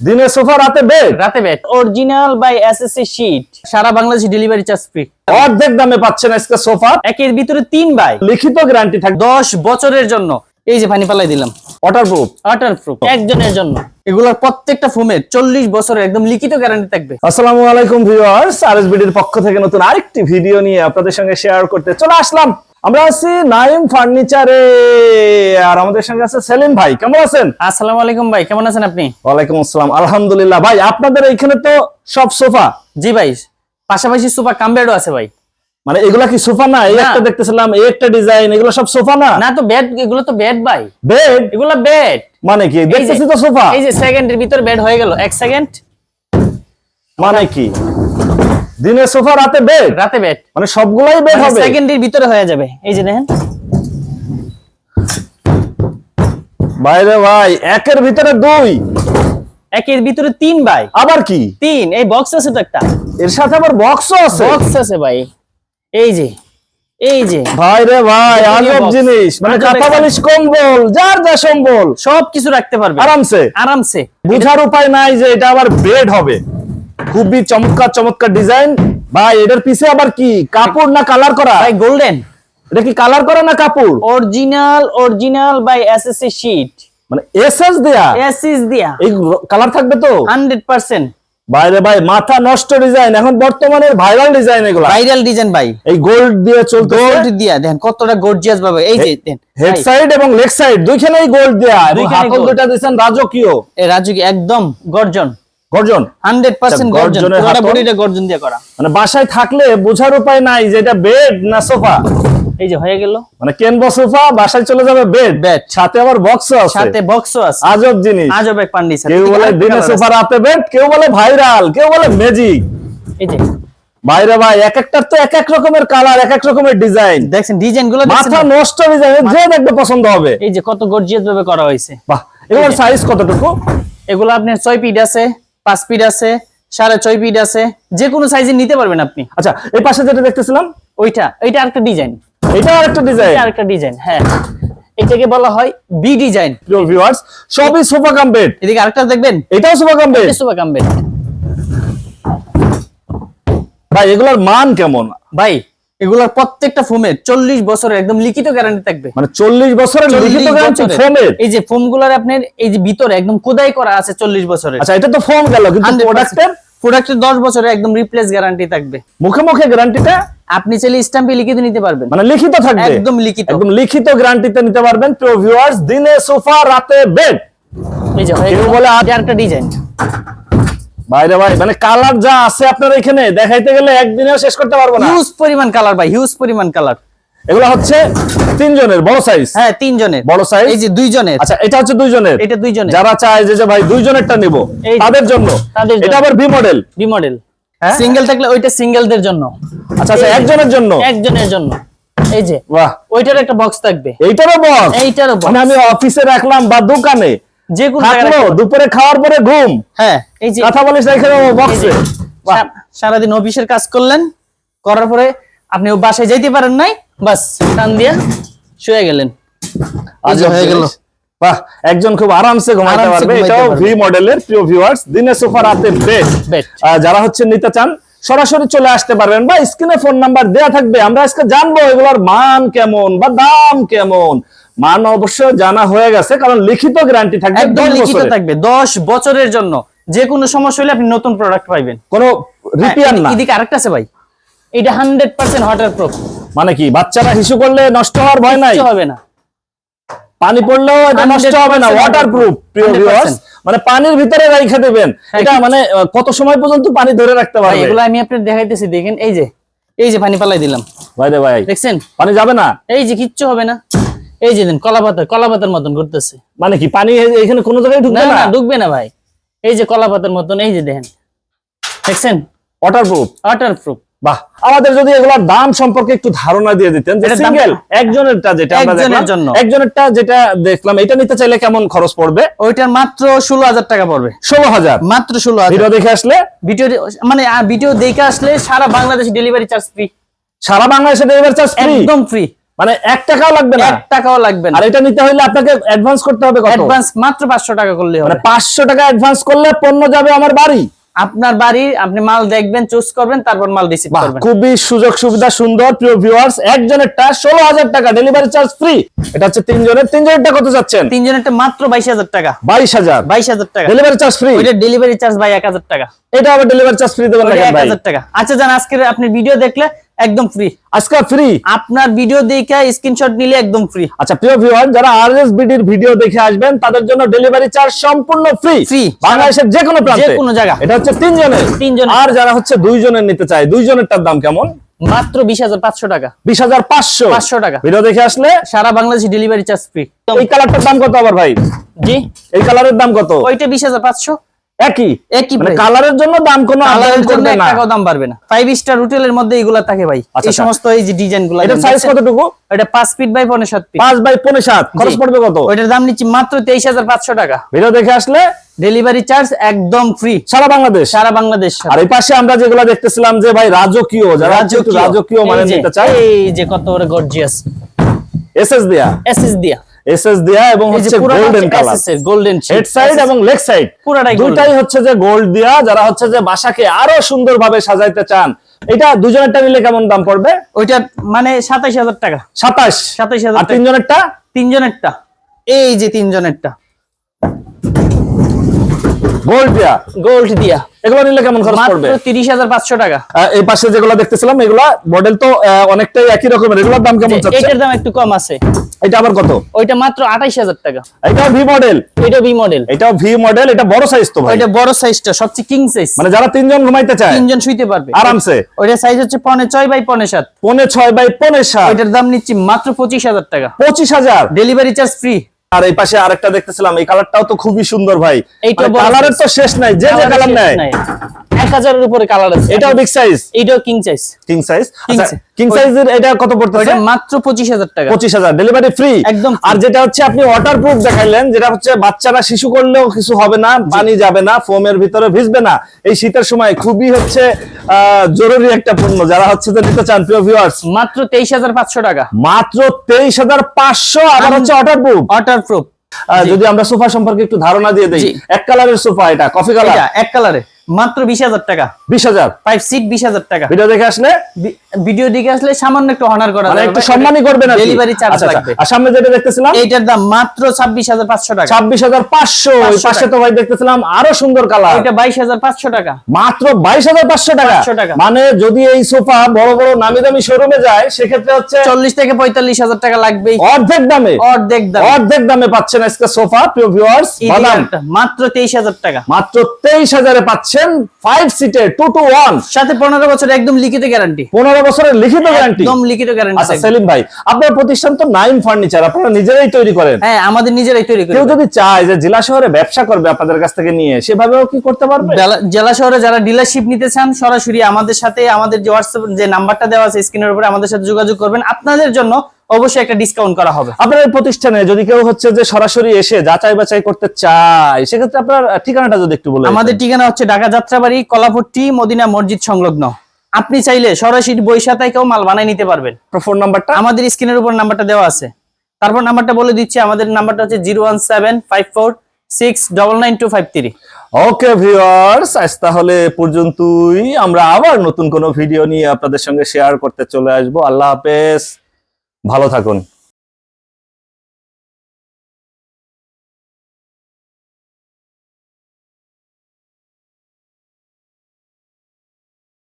দিনে সোফা রাতে বেড রাতে bed original by SSC sheet সারা বাংলাদেশে ডেলিভারি চার্জ ফ্রি অর্ধেক দামে পাচ্ছেন আজকে সোফা। একের ভিতরে তিন বাই লিখিত গ্যারান্টি থাকবে দশ বছরের জন্য। এই যে পানি পালাই দিলাম। ওয়াটারপ্রুফ ওয়াটার প্রুফ একজনের জন্য। এগুলোর প্রত্যেকটা ফোমের চল্লিশ বছরের একদম লিখিত গ্যারান্টি থাকবে। আসসালামু আলাইকুম ভিউয়ার্স আরএসবিডির পক্ষ থেকে নতুন আরেকটি ভিডিও নিয়ে আপনাদের সঙ্গে শেয়ার করতে চলে আসলাম। আমরা আছি নাইম ফার্নিচারে। আর আমাদের সঙ্গে আছে সেলিম ভাই কেমন আছেন? আসসালামু আলাইকুম ভাই কেমন আছেন আপনি? ওয়ালাইকুম আসসালাম আলহামদুলিল্লাহ। ভাই আপনাদের এইখানে তো সব সোফা? জি ভাই পাশাপাশি সুপার কামবেডও আছে ভাই। মানে এগুলা কি সোফা না? এই একটা দেখতেছিলাম এই একটা ডিজাইন এগুলো সব সোফা না? না তো বেড এগুলো তো বেড ভাই। বেড এগুলো বেড মানে কি? দেখতেছি তো সোফা। এই যে সেকেন্ডের ভিতরে বেড হয়ে গেল এক সেকেন্ড মানে কি? দিনে সোফা রাতে বেড রাতে বেড মানে সবগুলাই বেড হবে? সেকেন্ডের ভিতরে হয়ে যাবে। এই যে দেখেন। বাইরে ভাই একের ভিতরে দুই। একের ভিতরে তিন ভাই। আবার কি? তিন এই বক্স আছে তো একটা। এর সাথে আবার বক্সও আছে? বক্স আছে ভাই। এই যে এই যে। ভাই রে ভাই আজব জিনিস। মানে কাঁথা বালিশ কম্বল যার যা সম্বল। সবকিছু রাখতে পারবে। আরামসে। আরামসে। বুঝার উপায় নাই যে এটা আবার বেড হবে। খুবই চমৎকার চমৎকার ডিজাইন ভাই এটার পিছে আবার কি? কাপড় না কালার করা? ভাই গোল্ডেন এটা কি কালার করা না কাপড়? Original original by SSC sheet মানে এসএস দেয়া? এসএস দিয়া। এই কালার থাকবে তো? 100% বাইরে ভাই মাথা নষ্ট ডিজাইন এখন বর্তমানে ভাইরাল ডিজাইন এগুলো। ভাইরাল ডিজাইন ভাই। এই গোল্ড দিয়ে চলতে গোল্ড দিয়া। দেখেন কতটা গর্জিয়াস ভাবে। এই যে দেন হেড সাইড এবং লেগ সাইড দুইখানেই গোল্ড দেয়া। এবং হাতল। দুইটা দিয়েছেন রাজকীয়। এই রাজু কি একদম গর্জন। গর্জন? 100% আচ্ছা, গর্জন। পুরোটা বডিটা গর্জন দিয়ে করা। মানে বাসায় থাকলে বোঝার উপায় নাই যে এটা বেড না সোফা এই যে হয়ে গেল। মানে কেনবো সোফা বাসায় চলে যাবে বেড Bed। সাথে আবার বক্সও আছে। সাথে আছে। আজব জিনিস। আজব এক কেউ বলে দিনে সোফা রাতে বেড কেউ বলে ভাইরাল কেউ বলে ম্যাজিক এই যে। বাইরে ভাই এক একটার তো এক এক রকমের কালার এক এক রকমের ডিজাইন দেখছেন ডিজাইনগুলো মাথা? নষ্ট ডিজাইন যে দেখবে পছন্দ হবে। এই যে কত গর্জিয়াস ভাবে করা হয়েছে। বাহ এগুলোর সাইজ কতটুকু? এগুলো আপনার ছয় আছে। পাঁচ পিট আছে সাড়ে ছয় পিট আছে যে কোনো সাইজে নিতে পারবেন আপনি। আচ্ছা এই পাশে যেটা দেখতেছিলাম? ওইটা ওইটা আরেকটা ডিজাইন এটা আরেকটা ডিজাইন এটা আরেকটা ডিজাইন হ্যাঁ। এটাকে বলা হয় বি ডিজাইন ভিউয়ার্স সবই সোফা কাম বেড এদিকে আরেকটা দেখবেন? এটাও sofa cum bed super cum bed ভাই এগুলোর মান কেমন? ভাই এগুলোর প্রত্যেকটা ফোমের চল্লিশ বছরের একদম লিখিত গ্যারান্টি থাকবে। মানে চল্লিশ বছরের লিখিত গ্যারান্টি। ফোমের এই যে ফোমগুলার আপনার এই যে ভিতরে একদম খোদাই করা আছে চল্লিশ বছরের। আচ্ছা এটা তো ফোম গেল কিন্তু প্রোডাক্টের প্রোডাক্টের দশ বছরের একদম রিপ্লেস গ্যারান্টি থাকবে। মুখে মুখে গ্যারান্টিটা আপনি চাইলে স্ট্যাম্পে লিখিত নিতে পারবেন। মানে লিখিত থাকবে? একদম লিখিত। একদম লিখিত গ্যারান্টিতে নিতে পারবেন প্রিয় ভিউয়ার্স দিনে সোফা রাতে বেড এই যে হয়ে গেল। বলে আ- এটা আরেকটা ডিজাইন বাইরে ভাই মানে কালার যা আছে আপনার এখানে দেখাইতে গেলে একদিনেও শেষ করতে পারব না। হিউজ পরিমাণ কালার ভাই হিউজ পরিমাণ কালার এগুলো হচ্ছে তিনজনের বড় সাইজ হ্যাঁ তিনজনের। বড় size? এই যে দুইজনের। আচ্ছা এটা হচ্ছে দুইজনের? এটা দুইজনের। যারা চায় যে ভাই দুইজনেরটা নিব এই তাদের জন্য? এটা আবার ভি মডেল বি মডেল হ্যাঁ? সিঙ্গেল থাকলে ওইটা সিঙ্গেলদের জন্য। আচ্ছা আচ্ছা একজনের জন্য? একজনের জন্য। এই যে বাহ। ওইটার একটা বক্স থাকবে। এইটারও বক্স এইটারও box। মানে আমি অফিসে রাখলাম বা দোকানে যে। দুপুরে খাওয়ার পরে ঘুম। হ্যাঁ এই যে কথা বলিস রেখে দেবো এই যে, বক্সে সারাদিন অফিসের কাজ করলেন করার পরে আপনি বাসায় যাইতে পারেন নাই বাস টান দিয়া শুয়ে গেলেন। হয়ে গেল। বাহ একজন খুব আরামসে ঘুমাইতে পারবে। এটাও ভি মডেলের প্রিয় ভিউয়ার্স দিনে সোফা রাতে বেড যারা হচ্ছে নিতে চান সরাসরি চলে আসতে পারবেন বা স্ক্রিনে ফোন নাম্বার দেয়া থাকবে। আমরা আজকে জানব এগুলোর মান কেমন বা দাম কেমন। মান অবশ্য জানা হয়ে গেছে কারণ লিখিত গ্যারান্টি থাকবে একদম লিখিত থাকবে দশ বছরের জন্য। যে কোনো সমস্যা হলে আপনি নতুন প্রোডাক্ট পাইবেন। কোনো রিপেয়ার না। হ্যাঁ, এদিকে আরেকটা আছে ভাই। এটা হান্ড্রেড পার্সেন্ট ওয়াটার প্রুফ মানে কি বাচ্চারা হিসু করলে নষ্ট হওয়ার ভয় নাই? হবে না। পানি পড়লেও এটা নষ্ট হবে না। 100% ওয়াটার প্রুফ প্রিয় ভিউয়ার্স মানে পানির ভিতরে রেখে দেবেন। হ্যাঁ, এটা মানে কত সময় পর্যন্ত পানি ধরে রাখতে পারবে? এগুলো আমি আপনার দেখাইতেছি দেখেন এই যে এই যে পানি পালাই দিলাম। ভাই রে ভাই দেখছেন? পানি যাবে না? এই যে কিচ্ছু হবে না। এই যে দেন কলা পাতা কলা পাতার মতন করতেছে মানে কি পানি এখানে কোনো জায়গায় ঢুকবে না ঢুকবে না ভাই। এই যে কলা পাতার মতন এই যে দেখেন। দেখছেন? ওয়াটার প্রুফ ওয়াটার প্রুফ বাহ আমাদের যদি এগুলোর দাম সম্পর্কে একটু ধারণা দিয়ে দিতেন যে সিঙ্গেল একজনেরটা যেটা আমরা একজনের দেখলাম জন্য। একজনেরটা যেটা দেখলাম এটা নিতে চাইলে কেমন খরচ পড়বে? ওইটার মাত্র ষোলো হাজার টাকা পড়বে। ষোলো হাজার? মাত্র ষোলো হাজার। ভিডিও দেখে আসলে? ভিডিও মানে ভিডিও দেখে আসলে সারা বাংলাদেশ ডেলিভারি চার্জ ফ্রি সারা বাংলাদেশে ডেলিভারি চার্জ ফ্রি একদম ফ্রি মানে এক টাকাও লাগবে না? এক টাকাও লাগবে না। আর এটা নিতে হলে আপনাকে অ্যাডভান্স করতে হবে কত? অ্যাডভান্স মাত্র পাঁচশো টাকা করলে মানে হবে। পাঁচশো টাকা অ্যাডভান্স করলে পণ্য যাবে আমার বাড়ি। আপনার বাড়ি আপনি মাল দেখবেন চুজ করবেন তারপর মাল রিসিভ করবেন। খুবই সুযোগ সুবিধা সুন্দর প্রিয় ভিউয়ার্স একজনেরটা ষোলো হাজার টাকা ডেলিভারি চার্জ ফ্রি এটা হচ্ছে তিনজনের তিনজনেরটা কত যাচ্ছেন তিনজনেরটা মাত্র বাইশ হাজার টাকা। বাইশ হাজার। বাইশ হাজার টাকা। ডেলিভারি চার্জ ফ্রি ওইটা ডেলিভারি চার্জ ভাই এক হাজার টাকা। এটা আবার ডেলিভারি চার্জ ফ্রি দেবেন না এক হাজার টাকা। আচ্ছা জান আজকের আপনি ভিডিও দেখলে একদম ফ্রি আজকে ফ্রি আপনার ভিডিও দেখে স্ক্রিনশট নিলে একদম ফ্রি আচ্ছা প্রিয় ভিউয়ার যারা আরএসবিডির ভিডিও দেখে আসবেন তাদের জন্য ডেলিভারি চার্জ সম্পূর্ণ ফ্রি Free। বাংলাদেশের যে কোনো প্রান্তে। যে কোনো জায়গা। এটা হচ্ছে তিনজনের। তিনজনের। আর যারা হচ্ছে দুইজনের নিতে চায় দুইজনেরটার দাম কেমন? মাত্র বিশ হাজার পাঁচশো টাকা। বিশ হাজার পাঁচশো। পাঁচশো টাকা। ভিডিও দেখে আসলে? সারা বাংলাদেশে ডেলিভারি চার্জ ফ্রি এই কালারটার দাম কত আবার ভাই? জি। এই কালারের দাম কত? ওইটা বিশ হাজার পাঁচশো। একই? একই মানে কালারের জন্য দাম কোনো কালারের আলাদা জন্য এক না। টাকাও দাম বাড়বে না। ফাইভ স্টার হোটেলের মধ্যে এগুলা থাকে ভাই। আচ্ছা, এই আচ্ছা। সমস্ত এই যে ডিজাইনগুলা এটা সাইজ কতটুকু? এটা পাঁচ ফিট বাই পনেরো সাত ফিট পাঁচ বাই পনেরো সাত খরচ পড়বে কত? ওইটার দাম নিচ্ছি মাত্র তেইশ হাজার পাঁচশো টাকা। ভিডিও দেখে আসলে ডেলিভারি চার্জ একদম ফ্রি সারা বাংলাদেশ। সারা বাংলাদেশ। আর এই পাশে আমরা যেগুলো দেখতেছিলাম যে ভাই রাজকীয় যারা রাজকীয়। মানে নিতে চায়। এই যে কত বড় গর্জিয়াস এসএস দেয়া। এসএস দিয়া। এসএস দেয়া এবং হচ্ছে golden colour golden head side এবং লেগ সাইড পুরাটাই দুইটাই হচ্ছে যে গোল্ড দিয়া যারা হচ্ছে যে বাসাকে আরও সুন্দরভাবে সাজাইতে চান। এটা দুজনেরটা নিলে কেমন দাম পড়বে? ওইটা মানে সাতাইশ হাজার টাকা। সাতাশ। সাতাইশ হাজার আর তিনজনেরটা? তিনজনেরটা। এই যে তিনজনেরটা। গোল্ড দিয়া? গোল্ড দিয়া। এগুলো নিলে কেমন খরচ পড়বে? মাত্র তিরিশ হাজার পাঁচশো টাকা। এই পাশে যেগুলো দেখতেছিলাম এগুলা মডেল তো অনেকটাই একই রকমের। এগুলোর দাম কেমন এটার দাম একটু কম আছে। এটা আবার কত? ওইটা মাত্র আঠাইশ হাজার টাকা। এটাও ভি মডেল ওইটা বি মডেল এটাও ভি মডেল এটা বড় সাইজ তো ভাই। ওইটা বড় সাইজটা সবচেয়ে কিং সাইজ মানে যারা তিনজন ঘুমাইতে চায় তিনজন শুইতে পারবে। আরামসে। ওইটা সাইজ হচ্ছে বাই পনে সাত। পনে ছয় বাই পনে সাত। ওইটার দাম নিচ্ছি মাত্র পঁচিশ হাজার টাকা। পঁচিশ হাজার। ডেলিভারি চার্জ ফ্রি আর এই পাশে আরেকটা দেখতেছিলাম এই কালারটাও তো খুবই সুন্দর ভাই। কালারের তো শেষ নাই যে যে কালার নেয়। এক হাজারের উপরে কালার আছে। এটাও বিগ সাইজ এইটাও কিং সাইজ কিং সাইজ আচ্ছা। কিং সাইজের এটা কত পড়তেছে? মাত্র পঁচিশ হাজার টাকা। পঁচিশ হাজার ডেলিভারি ফ্রি একদম আর যেটা হচ্ছে আপনি ওয়াটার প্রুফ দেখাইলেন যেটা হচ্ছে বাচ্চারা শিশু করলেও কিছু হবে না পানি যাবে না ফোমের ভিতরে ভিজবে না। এই শীতের সময় খুবই হচ্ছে জরুরি একটা পণ্য যারা হচ্ছে যে নিতে চান প্রিয় ভিউয়ার্স মাত্র তেইশ হাজার পাঁচশো টাকা। মাত্র তেইশ হাজার পাঁচশো আবার হচ্ছে ওয়াটার প্রুফ ওয়াটার প্রুফ যদি আমরা সোফা সম্পর্কে একটু ধারণা দিয়ে দিই। এক কালারের সোফা এটা কফি কালার এটা এক কালারে মাত্র বিশ হাজার টাকা। বিশ হাজার? ফাইভ সিট বিশ হাজার টাকা। ভিডিও দেখে আসলে? ভিডিও দিকে আসলে সামান্য একটু অনার করা মানে একটু সম্মানই করবেন ডেলিভারি চার্জ লাগবে। আর সামনে যেটা দেখতেছিলাম? এইটার দাম মাত্র ছাব্বিশ হাজার পাঁচশো টাকা। ছাব্বিশ হাজার পাঁচশো। পাশে তো ভাই দেখতেছিলাম আরও সুন্দর কালার ওইটা বাইশ হাজার পাঁচশো টাকা। মাত্র বাইশ হাজার পাঁচশো টাকা। মানে যদি এই সোফা বড় বড় নামি দামি শোরুমে যায় সেক্ষেত্রে হচ্ছে চল্লিশ থেকে পঁয়তাল্লিশ হাজার টাকা লাগবেই অর্ধেক দামে। অর্ধেক দাম। অর্ধেক দামে পাচ্ছেন আজকে সোফা প্রিয় ভিউয়ার্স মাত্র তেইশ হাজার টাকা। মাত্র তেইশ হাজারে পাচ্ছেন। ফাইভ সিটের টু টু ওয়ান সাথে পনেরো বছর একদম লিখিত গ্যারান্টি পনেরো বছরের লিখিত গ্যারান্টি একদম লিখিত গ্যারান্টি আচ্ছা সেলিম ভাই আপনার প্রতিষ্ঠান তো নাইম ফার্নিচার আপনারা নিজেরাই তৈরি করেন। হ্যাঁ আমাদের নিজেরাই তৈরি করি। কেউ যদি চায় যে জেলা শহরে ব্যবসা করবে আপনাদের কাছ থেকে নিয়ে সেভাবেও কি করতে পারবে? জেলা- জেলা শহরে যারা ডিলারশিপ নিতে চান সরাসরি আমাদের সাথে আমাদের যে হোয়াটসঅ্যাপ যে নাম্বারটা দেওয়া আছে স্ক্রিনের উপরে আমাদের সাথে যোগাযোগ করবেন। আপনাদের জন্য অবশ্যই একটা ডিসকাউন্ট করা হবে। আপনার প্রতিষ্ঠানে যদি কেউ হচ্ছে যে সরাসরি এসে যাচাই বাছাই করতে চায় সেক্ষেত্রে আপনার ঠিকানাটা যদি একটু বলে আমাদের ঠিকানা হচ্ছে ঢাকা যাত্রাবাড়ি কলাপট্টি মদিনা মসজিদ সংলগ্ন। আপনি চাইলে সরাসরি বৈশাখায় কেউ মাল বানাই নিতে পারবেন। ফোন নাম্বারটা আমাদের স্ক্রিনের উপর নাম্বারটা দেওয়া আছে। তারপর নাম্বারটা বলে দিচ্ছি আমাদের নাম্বারটা হচ্ছে zero one seven five four six double nine two five three. Okay viewers আজ তাহলে পর্যন্তই। আমরা আবার নতুন কোনো ভিডিও নিয়ে আপনাদের সঙ্গে শেয়ার করতে চলে আসব। আল্লাহ হাফেজ। ভালো থাকুন।